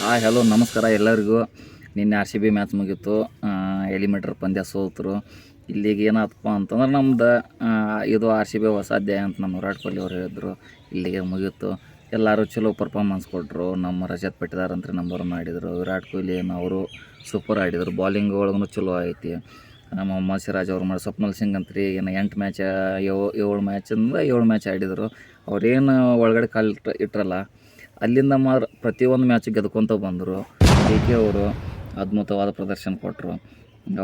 Hi hello ನಮಸ್ಕಾರ ಎಲ್ಲರಿಗೂ. ನಿನ್ನೆ ಆರ್ ಸಿ ಬಿ ಮ್ಯಾಚ್ ಮುಗೀತು. ಎಲಿಮೀಟ್ರ್ ಪಂದ್ಯ ಸೋತರು. ಇಲ್ಲಿಗೆ ಏನಾಯ್ತಪ್ಪ ಅಂತಂದ್ರೆ ನಮ್ದು ಇದು ಆರ್ ಸಿ ಬಿ ಹೊಸ ಅಧ್ಯಾಯ ಅಂತ ನಮ್ಮ ವಿರಾಟ್ ಕೊಹ್ಲಿ ಅವರು ಹೇಳಿದ್ರು. ಇಲ್ಲಿಗೆ ಮುಗೀತು. ಎಲ್ಲರೂ ಚಲೋ ಪರ್ಫಾರ್ಮೆನ್ಸ್ ಕೊಟ್ಟರು ನಮ್ಮ ರಜತ್ ಪಟ್ಟಿದಾರ್ ಅಂತ ನಂಬರ್ ಮಾಡಿದ್ರು ವಿರಾಟ್ ಕೊಹ್ಲಿ ಅವರು ಸೂಪರ್ ಆಡಿದರು. ಬಾಲಿಂಗ್ ಒಳಗೂ ಚಲೋ ಐತಿ. ನಮ್ಮ ಮೊಹಮ್ಮದ್ ಸಿರಾಜ್ ಅವ್ರು ಮಾಡಿ ಸ್ವಪ್ನಲ್ ಸಿಂಗ್ ಅಂತ್ರಿ ಏನು ಎಂಟು ಮ್ಯಾಚ್ ಏಳು ಮ್ಯಾಚಿಂದ ಏಳು ಮ್ಯಾಚ್ ಆಡಿದರು. ಅವ್ರೇನು ಒಳಗಡೆ ಕಾಲು ಇಟ್ಟರಲ್ಲ ಇಟ್ರಲ್ಲ. ಅಲ್ಲಿಂದ ಮಾತ್ರ ಪ್ರತಿಯೊಂದು ಮ್ಯಾಚ್ ಗೆದ್ಕೊತ ಬಂದರು. ಡಿ ಕೆ ಅವರು ಅದ್ಭುತವಾದ ಪ್ರದರ್ಶನ ಕೊಟ್ಟರು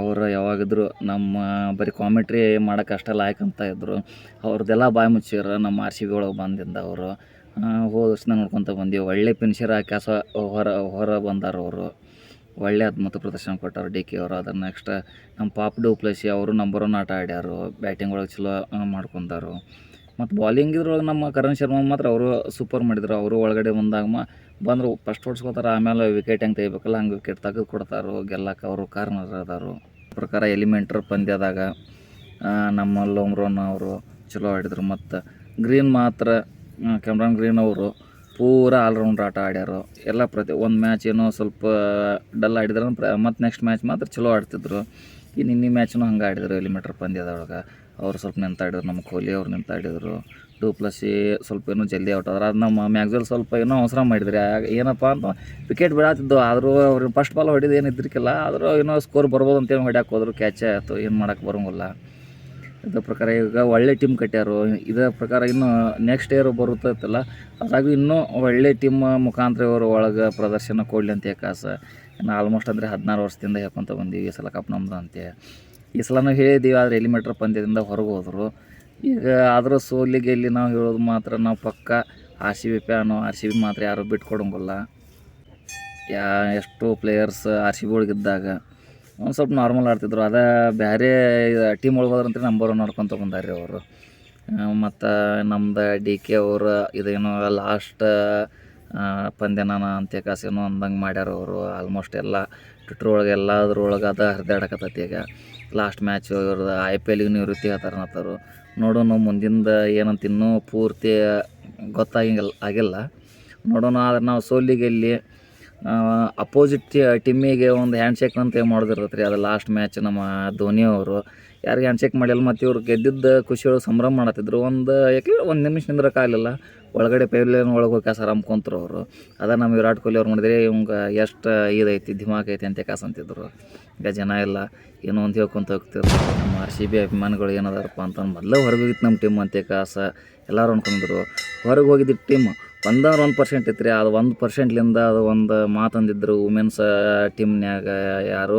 ಅವರು ಯಾವಾಗಿದ್ರು ನಮ್ಮ ಬರೀ ಕಾಮೆಂಟ್ರಿ ಮಾಡೋಕೆ ಅಷ್ಟೇ ಲಾಯಕ್ ಅಂತ ಇದ್ದರು ಅವ್ರದ್ದೆಲ್ಲ ಬಾಯಿ ಮುಚ್ಚಿರ ನಮ್ಮ ಆರ್ ಸಿ ಬಿ ಒಳಗೆ ಬಂದಿಂದ ಅವರು. ಹೋದ ವರ್ಷ ನೋಡ್ಕೊತ ಬಂದಿವಿ. ಒಳ್ಳೆ ಫಿನಿಷರ್ ಹಾಕಿ ಸ, ಹೊರ ಹೊರ ಬಂದಾರ ಅವರು. ಒಳ್ಳೆ ಅದ್ಭುತ ಪ್ರದರ್ಶನ ಕೊಟ್ಟರು ಡಿ ಕೆ ಅವರು. ಅದನ್ನು ನೆಕ್ಸ್ಟ್ ನಮ್ಮ ಪಾಪ್ ಡೂಪ್ಲಸಿ ಅವರು ನಂಬರ್ ಒನ್ ಆಟ ಆಡ್ಯಾರು. ಬ್ಯಾಟಿಂಗ್ ಒಳಗೆ ಚಲೋ ಮಾಡ್ಕೊಂಡಾರು. ಮತ್ತು ಬಾಲಿಂಗ್ ಇದ್ರೊಳಗೆ ನಮ್ಮ ಕರಣ್ ಶರ್ಮಾ ಮಾತ್ರ ಅವರು ಸೂಪರ್ ಮಾಡಿದ್ರು. ಅವರು ಒಳಗಡೆ ಬಂದಾಗ ಬಂದರು ಫಸ್ಟ್ ಹೊಡ್ಸ್ಕೊತಾರೆ ಆಮೇಲೆ ವಿಕೆಟ್ ಹೆಂಗೆ ತೆಗಿಬೇಕಲ್ಲ, ಹಂಗೆ ವಿಕೆಟ್ ತೆಗೆದು ಕೊಡ್ತಾರೋ ಗೆಲ್ಲಕ್ಕೆ ಅವರು ಕಾರ್ನರ್ ಅದಾರು ಪ್ರಕಾರ ಎಲಿಮೆಂಟ್ರ್ ಪಂದ್ಯದಾಗ ನಮ್ಮ ಲೋಮ್ರೋನ್ ಅವರು ಚಲೋ ಆಡಿದರು. ಮತ್ತು ಗ್ರೀನ್ ಮಾತ್ರ ಕ್ಯಾಮ್ರಾನ್ ಗ್ರೀನ್ ಅವರು ಪೂರಾ ಆಲ್ರೌಂಡ್ ಆಟ ಆಡ್ಯಾರು. ಎಲ್ಲ ಪ್ರತಿ ಒಂದು ಮ್ಯಾಚ್ ಏನೋ ಸ್ವಲ್ಪ ಡಲ್ ಆಡಿದ್ರೆ ಮತ್ತು ನೆಕ್ಸ್ಟ್ ಮ್ಯಾಚ್ ಮಾತ್ರ ಚಲೋ ಆಡ್ತಿದ್ರು. ಈ ನಿನ್ನೆ ಮ್ಯಾಚ್ನೂ ಹಂಗೆ ಆಡಿದ್ರು ಎಲಿಮೀಟ್ರ್ ಪಂದ್ಯದೊಳಗೆ. ಅವ್ರು ಸ್ವಲ್ಪ ನಿಂತಾಡಿದ್ರು ನಮ್ಮ ಕೊಹ್ಲಿ ಅವ್ರು ನಿಂತಾಡಿದ್ರು ಟೂ ಪ್ಲಸ್ಸಿ ಸ್ವಲ್ಪ ಏನೋ ಜಲ್ದಿ ಔಟ್ ಆದ್ರೆ. ಅದು ನಮ್ಮ ಮ್ಯಾಗ್ಝಲ್ ಸ್ವಲ್ಪ ಏನೋ ಅವಸರ ಮಾಡಿದ್ರಿ. ಏನಪ್ಪ ಅಂತ ವಿಕೆಟ್ ಬಿಡಾತಿದ್ದು ಆದರೂ ಅವ್ರು ಫಸ್ಟ್ ಬಾಲ್ ಹೊಡಿದು ಏನು ಆದರೂ ಏನೋ ಸ್ಕೋರ್ ಬರ್ಬೋದು ಅಂತೇಳಿ ಹೊಡ್ಯಾಕೆ ಹೋದ್ರು. ಕ್ಯಾಚ್ ಆಯಿತು. ಏನು ಮಾಡೋಕೆ ಬರೋಂಗಿಲ್ಲ. ಇದ್ರ ಪ್ರಕಾರ ಈಗ ಒಳ್ಳೆ ಟೀಮ್ ಕಟ್ಟ್ಯಾರು ಇದರ ಪ್ರಕಾರ ಇನ್ನು ನೆಕ್ಸ್ಟ್ ಇಯರ್ ಬರುತ್ತಲ್ಲ ಅದಾಗ ಇನ್ನೂ ಒಳ್ಳೆ ಟೀಮ್ ಮುಖಾಂತರ ಇವರು ಒಳಗೆ ಪ್ರದರ್ಶನ ಕೊಡಲಿ ಅಂತ ಕಾಸ. ಇನ್ನು ಆಲ್ಮೋಸ್ಟ್ ಅಂದರೆ ಹದಿನಾರು ವರ್ಷದಿಂದ ಹೇಳ್ಕೊತ ಬಂದೀವಿ ಈ ಸಲ ಕಪ್ ನಮ್ದು ಅಂತೆ ಈ ಸಲನೂ ಹೇಳಿದ್ದೀವಿ ಆದರೆ ಎಲಿಮೀಟ್ರ್ ಪಂದ್ಯದಿಂದ ಹೊರಗೆ ಹೋದರು. ಈಗ ಆದರೂ ಸೋಲಿಗೆ ಇಲ್ಲಿ ನಾವು ಹೇಳೋದು ಮಾತ್ರ ನಾವು ಪಕ್ಕ R C B fan R C B ಮಾತ್ರ ಯಾರೂ ಬಿಟ್ಕೊಡಂಗಿಲ್ಲ. ಯಾ, ಎಷ್ಟು ಪ್ಲೇಯರ್ಸ್ ಆರ್ ಸಿ ಬಿ ಒಳಗಿದ್ದಾಗ ಒಂದು ಸ್ವಲ್ಪ ನಾರ್ಮಲ್ ಆಡ್ತಿದ್ರು. ಅದೇ ಬೇರೆ ಟೀಮ್ ಒಳಗೆ ಹೋದ್ರಂತ ನಂಬರ್ ಒನ್ ನೋಡ್ಕೊತ ರೀ ಅವರು. ಮತ್ತು ನಮ್ದು ಡಿ ಕೆ ಅವರು ಇದೇನು ಲಾಸ್ಟ್ ಪಂದ್ಯನ ಅಂತ್ಯ ಕಾಸೇನೋ ಅಂದಂಗೆ ಮಾಡ್ಯಾರ ಅವರು. ಆಲ್ಮೋಸ್ಟ್ ಎಲ್ಲ ಟ್ವಿಟ್ರ್ ಒಳಗೆ ಎಲ್ಲದ್ರೊಳಗೆ ಅದ ಹರಿದಾಡಕತ್ತೈತಿ ಈಗ. ಲಾಸ್ಟ್ ಮ್ಯಾಚ್ ಇವ್ರದ್ದು ಐ ಪಿ ಎಲ್ಗೆ ನಿವೃತ್ತಿ ಹೇಳ್ತಾರನ್ನತ್ತಾರು ನೋಡೋಣ ಮುಂದಿಂದ ಏನಂತ ಇನ್ನೂ ಪೂರ್ತಿ ಗೊತ್ತಾಗಿಲ್ಲ ಆಗಿಲ್ಲ. ನೋಡೋಣ ಆದ್ರೆ ನಾವು ಸೋಲಿಗೆ ಇಲ್ಲಿ ಅಪೋಸಿಟ್ ಟಿಮ್ಮಿಗೆ ಒಂದು ಹ್ಯಾಂಡ್ಶೇಕ್ ಅಂತ ಮಾಡೋದಿರ್ತೈತೆ ರೀ ಅದು ಲಾಸ್ಟ್ ಮ್ಯಾಚ್ ನಮ್ಮ ಧೋನಿ ಅವರು. ಯಾರಿಗೆ ಹ್ಯಾಂಡ್ಶೇಕ್ ಮಾಡಿಲ್ಲ, ಮತ್ತು ಇವ್ರು ಗೆದ್ದಿದ್ದ ಖುಷಿಯೊಳಗೆ ಸಂಭ್ರಮ ಮಾಡತ್ತಿದ್ರು ಒಂದು ಯಾಕೆ ಒಂದು ನಿಮಿಷ ನಿಂದ್ರಕ್ಕಾಗಲಿಲ್ಲ ಒಳಗಡೆ ಪೈಲೇನ್ ಒಳಗೆ ಹೋಗಿ ಕಾಸ ಕುಂತ್ರು ಅವರು. ಅದೇ ನಮ್ಮ ವಿರಾಟ್ ಕೊಹ್ಲಿ ಅವ್ರು ನೋಡಿದ್ರೆ, ಇವಂಗೆ ಎಷ್ಟು ಇದೈತಿ ದಿಮಾಕ್ ಐತಿ ಅಂತ ಕಾಸು ಅಂತಿದ್ರು. ಈಗ ಜನ ಇಲ್ಲ, ಏನೋ ಅಂತ ಹೇಳ್ಕೊಂತ ಹೋಗ್ತಿದ್ರು. ನಮ್ಮ ಆರ್ ಸಿ ಬಿ ಅಭಿಮಾನಿಗಳು ಏನದಾರಪ್ಪ ಅಂತ ಮೊದಲೇ ಹೊರಗೆ ಹೋಗಿತ್ತು ನಮ್ಮ ಟೀಮ್ ಅಂತ ಕಾಸ. ಎಲ್ಲರೂ ಅನ್ಕೊಂಡಿದ್ರು ಹೊರಗೆ ಹೋಗಿದ್ದ ಟೀಮ್ ಒಂದಾರು ಒಂದು ಪರ್ಸೆಂಟ್ ಇತ್ತು ರೀ ಅದು ಒಂದು ಪರ್ಸೆಂಟ್ಲಿಂದ ಅದು ಒಂದು ಮಾತಂದಿದ್ರು ವುಮೆನ್ಸ್ ಟೀಮ್ನ್ಯಾಗ ಯಾರು,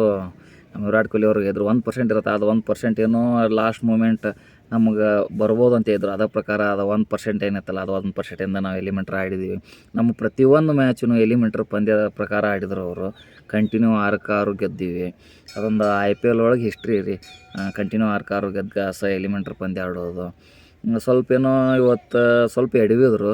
ನಮ್ಮ ವಿರಾಟ್ ಕೊಹ್ಲಿ ಅವ್ರಿಗೆ ಇದ್ರು ಒಂದು ಪರ್ಸೆಂಟ್ ಇರುತ್ತೆ. ಅದು ಒಂದು ಪರ್ಸೆಂಟ್ ಏನೋ ಲಾಸ್ಟ್ ಮೂಮೆಂಟ್ ನಮ್ಗೆ ಬರ್ಬೋದು ಅಂತ ಇದ್ರು ಅದರ ಪ್ರಕಾರ ಅದು ಒಂದು ಪರ್ಸೆಂಟ್ ಏನಿತ್ತಲ್ಲ, ಅದು ಒಂದು ಪರ್ಸೆಂಟಿಂದ ನಾವು ಎಲಿಮೆಂಟ್ರ್ ಆಡಿದ್ದೀವಿ ನಮ್ಮ ಪ್ರತಿಯೊಂದು ಮ್ಯಾಚೂ ಎಲಿಮೆಂಟ್ರ್ ಪಂದ್ಯದ ಪ್ರಕಾರ ಆಡಿದ್ರು ಅವರು. ಕಂಟಿನ್ಯೂ ಆರ್ ಗೆದ್ದೀವಿ. ಅದೊಂದು ಐ ಪಿ ಎಲ್ ಒಳಗೆ ಹಿಸ್ಟ್ರಿ ರೀ. ಕಂಟಿನ್ಯೂ ಆರು ಗೆದ್ದ ಸ ಎಲಿಮೆಂಟ್ರ್ ಪಂದ್ಯ ಆಡೋದು. ಸ್ವಲ್ಪ ಏನೋ ಇವತ್ತು ಸ್ವಲ್ಪ ಎಡವಿದ್ರು.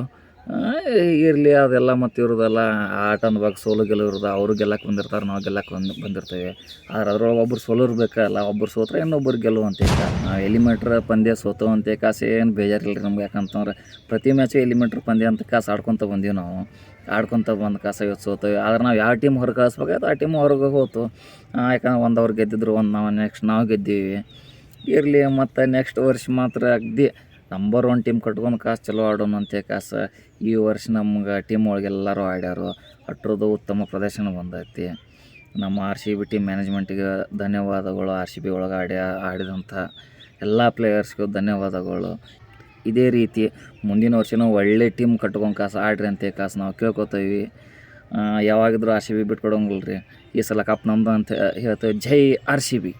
ಇರಲಿ, ಅದೆಲ್ಲ ಮತ್ತು ಇವ್ರದ್ದೆಲ್ಲ ಆಟ ಅನ್ಬೇಕು ಸೋಲು ಇರೋದು, ಅವರು ಗೆಲ್ಲಕ್ಕೆ ಬಂದಿರ್ತಾರೆ, ನಾವು ಗೆಲ್ಲಕ್ಕೆ ಬಂದು, ಬಂದಿರ್ತೇವೆ. ಆದ್ರೆ ಅದ್ರೊಳಗೆ ಒಬ್ರು ಸೋಲೋರು ಬೇಕಲ್ಲ ಒಬ್ರು ಸೋತ್ರೆ ಇನ್ನೊಬ್ಬರು ಗೆಲುವು ಅಂತ ನಾವು ಎಲಿಮೀಟ್ರ್ ಪಂದ್ಯ ಸೋತು ಅಂತ ಕಾಸು ಏನು ಬೇಜಾರಿಲ್ಲ ರೀ ನಮ್ಗೆ. ಯಾಕಂತಂದ್ರೆ ಪ್ರತಿ ಮ್ಯಾಚು ಎಲಿಮೆಂಟ್ರ್ ಪಂದ್ಯ ಅಂತ ಕಾಸು ಆಡ್ಕೊತ ಬಂದೀವಿ ನಾವು. ಆಡ್ಕೊತ ಬಂದು ಕಾಸು ಇವತ್ತು ಸೋತೇವೆ. ಆದ್ರೆ ನಾವು ಯಾವ ಟೀಮ್ ಹೊರಗೆ ಕಳಿಸ್ಬೇಕಾಯ್ತು ಆ ಟೀಮ್ ಹೊರಗೆ ಹೋತು. ಯಾಕಂದ್ರೆ ಒಂದು ಅವ್ರು ಗೆದ್ದಿದ್ರು, ಒಂದು ನಾವು ನೆಕ್ಸ್ಟ್ ನಾವು ಗೆದ್ದೀವಿ. ಇರಲಿ, ಮತ್ತು ನೆಕ್ಸ್ಟ್ ವರ್ಷ ಮಾತ್ರ ಅಗ್ದಿ ನಂಬರ್ ಒನ್ ಟೀಮ್ ಕಟ್ಕೊಂಡು ಕಾಸು ಚಲೋ ಆಡೋಣ ಅಂತ ಕಾಸು ಈ ವರ್ಷ ನಮ್ಗೆ ಟೀಮ್ ಒಳಗೆ ಎಲ್ಲರೂ ಆಡ್ಯಾರು. ಅಟ್ರದ್ದು ಉತ್ತಮ ಪ್ರದರ್ಶನ ಬಂದೈತಿ. ನಮ್ಮ ಆರ್ ಸಿ ಬಿ ಟೀಮ್ ಮ್ಯಾನೇಜ್ಮೆಂಟಿಗೆ ಧನ್ಯವಾದಗಳು. ಆರ್ ಸಿ ಬಿ ಒಳಗೆ ಆಡಿ ಆಡಿದಂಥ ಎಲ್ಲ ಪ್ಲೇಯರ್ಸ್ಗೂ ಧನ್ಯವಾದಗಳು. ಇದೇ ರೀತಿ ಮುಂದಿನ ವರ್ಷನೂ ಒಳ್ಳೆ ಟೀಮ್ ಕಟ್ಕೊಂಡು ಕಾಸು ಆಡ್ರಿ ಅಂತ ಕಾಸು ನಾವು ಕೇಳ್ಕೊತೀವಿ. ಯಾವಾಗಿದ್ರೂ ಆರ್ ಸಿ ಬಿ ಬಿಟ್ಕೊಡೋಂಗಿಲ್ಲ ರೀ ಈ ಸಲ ಕಪ್ ನಮ್ದು ಅಂತ ಹೇಳ್ತೇವೆ. ಜೈ ಆರ್ ಸಿ ಬಿ